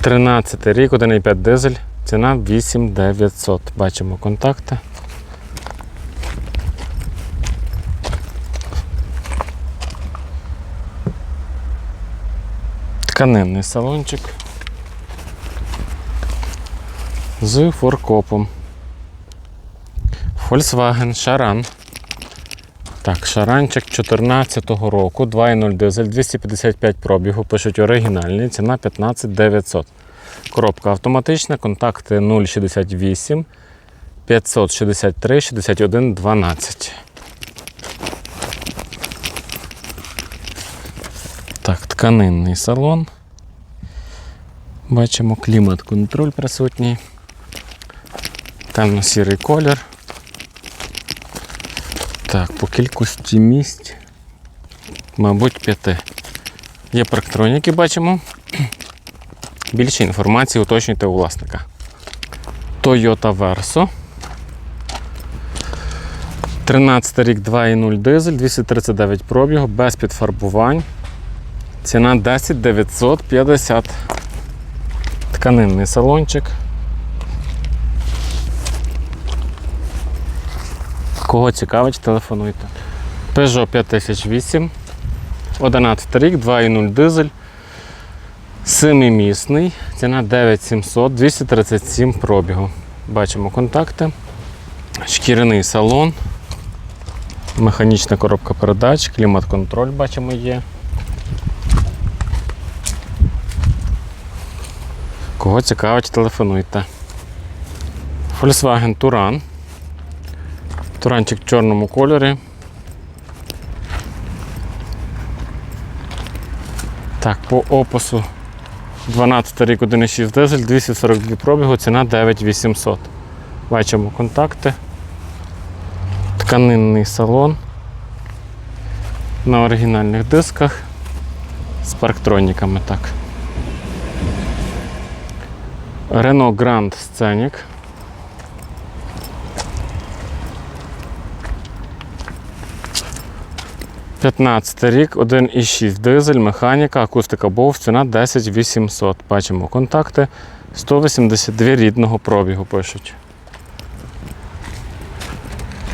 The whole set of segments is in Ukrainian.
13 рік, 1,5 дизель, ціна 8900. Бачимо контакти. Тканинний салончик з форкопом. Volkswagen Шаран. Так, шаранчик 14-го року, 2.0 дизель, 255 пробігу, пишуть оригінальний, ціна 15 900. Коробка автоматична, контакти 068 563 61 12. Так, тканинний салон. Бачимо клімат-контроль присутній. Темно-сірий колір. Так, по кількості місць, мабуть, п'яти. Є парктроніки, бачимо. Більше інформації уточнюйте у власника. Toyota Verso. 13 рік 2.0 дизель, 239 пробігу, без підфарбувань. Ціна 10 950. Тканинний салончик. Кого цікавить, телефонуйте. Peugeot 5008, 11 рік, 2.0 дизель, 7-місний, ціна 9700, 237 пробігу. Бачимо контакти. Шкіряний салон, механічна коробка передач, клімат-контроль бачимо є. Кого цікавить, телефонуйте. Volkswagen Touran. Туранчик в чорному кольорі. Так, по опису 12 рік 1,6 дизель, 242 пробігу, ціна 9800. Бачимо контакти. Тканинний салон на оригінальних дисках з парктроніками. так. Renault Grand Scenic. – 15 рік, 1,6 дизель, механіка, акустика Bose, ціна 10 800. Бачимо контакти. 182 рідного пробігу пишуть.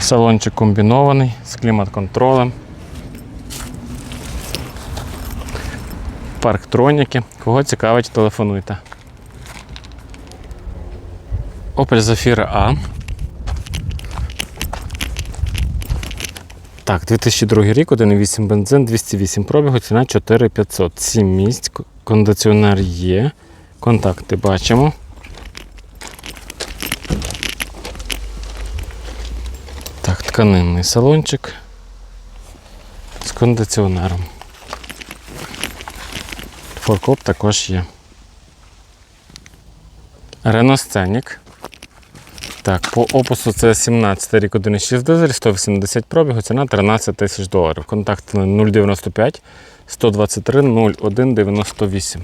Салончик комбінований з клімат-контролем. Парктроніки. Кого цікавить, телефонуйте. Opel Zafira A. Так, 2002 рік, 1,8 бензин, 208 пробігу, ціна 4500. 7 місць, кондиціонер є. Контакти бачимо. Так, тканинний салончик з кондиціонером. Форкоп також є. Renault Scenic. Так, по опису це 17 рік 1,6 дизель, 180 пробігу, ціна 13 тисяч доларів. Контакти 095 123 01 98.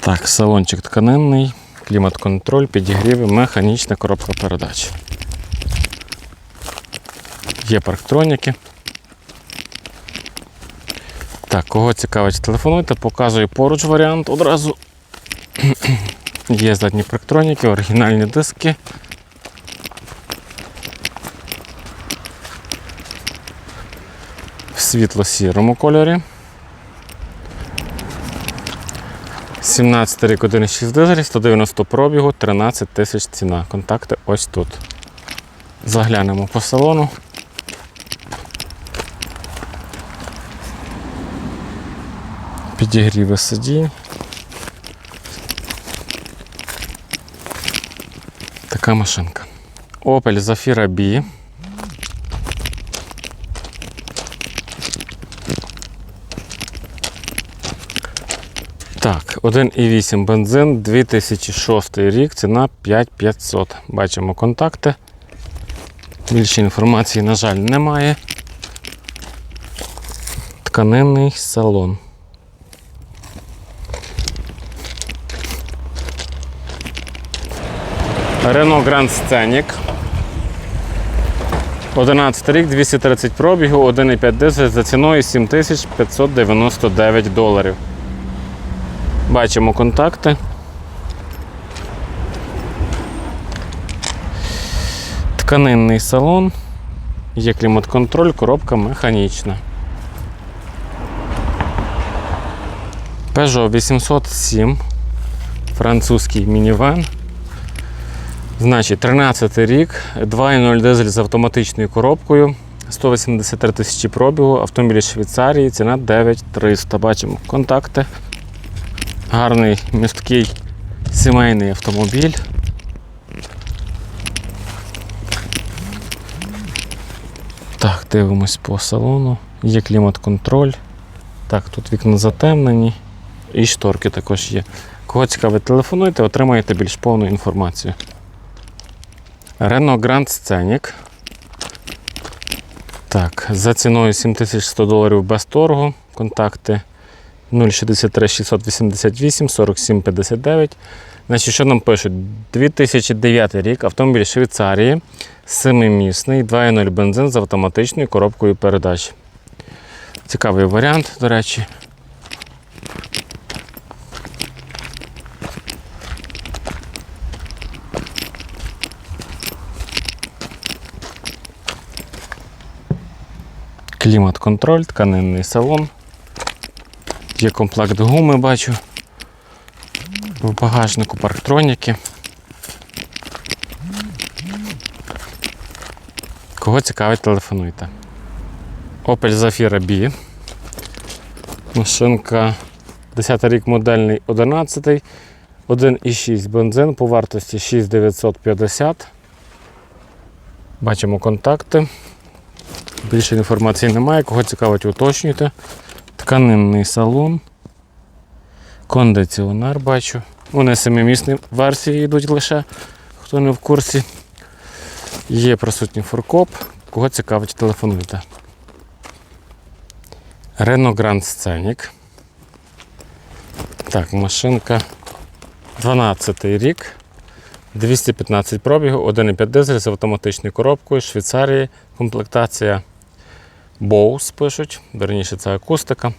Так, салончик тканинний, клімат-контроль, підігріви, механічна коробка передач. Є парктроніки. Так, кого цікавить, телефонуйте, показую поруч варіант одразу. Є задні парктроніки, оригінальні диски. В світло-сірому кольорі. 17 рік 1,6 дизель, 190 пробігу, 13 тисяч ціна. Контакти ось тут. Заглянемо по салону. Підігріви сидінь. Така машинка. Opel Zafira B. Так, 1,8 бензин, 2006 рік, ціна 5500. Бачимо контакти. Більше інформації, на жаль, немає. Тканинний салон. Renault Grand Scenic. 11 рік, 230 пробігу, 1,5 дизель за ціною 7599 доларів. Бачимо контакти. Тканинний салон. Є клімат-контроль, коробка механічна. Peugeot 807. Французький мінівен. Значить, 13 рік, 2.0 дизель з автоматичною коробкою, 183 тисячі пробігу, автомобіль Швейцарії, ціна 9300. Бачимо контакти. Гарний місткий сімейний автомобіль. Так, дивимось по салону. Є клімат-контроль. Так, тут вікна затемнені. І шторки також є. Кого цікавить, телефонуйте, отримаєте більш повну інформацію. Renault Grand Scenic. Так, за ціною 7100 доларів без торгу. Контакти 063 688 47 59. Значить, що нам пишуть? 2009 рік, автомобіль Швейцарії, 7-місний, 2.0 бензин з автоматичною коробкою передач. Цікавий варіант, до речі. Клімат-контроль, тканинний салон. Є комплект гуми, бачу. В багажнику парктроніки. Кого цікавить, телефонуйте. Opel Zafira B. Машинка 10 рік модельний 11. 1,6 бензин по вартості 6950. Бачимо контакти. Більше інформації немає. Кого цікавить, уточнюйте. Тканинний салон. Кондиціонер бачу. Вони семимісні версії йдуть лише, хто не в курсі. Є присутній фуркоп. Кого цікавить, телефонуйте. Renault Grand Scenic. Так, машинка 12 рік. 215 пробігу, 1,5 дизель з автоматичною коробкою, Швейцарії, комплектація Bose пишуть, верніше це акустика.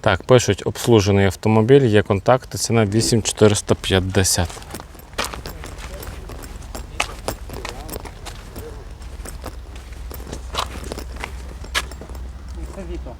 Так, пишуть обслужений автомобіль, є контакти, ціна 8450. Це віто.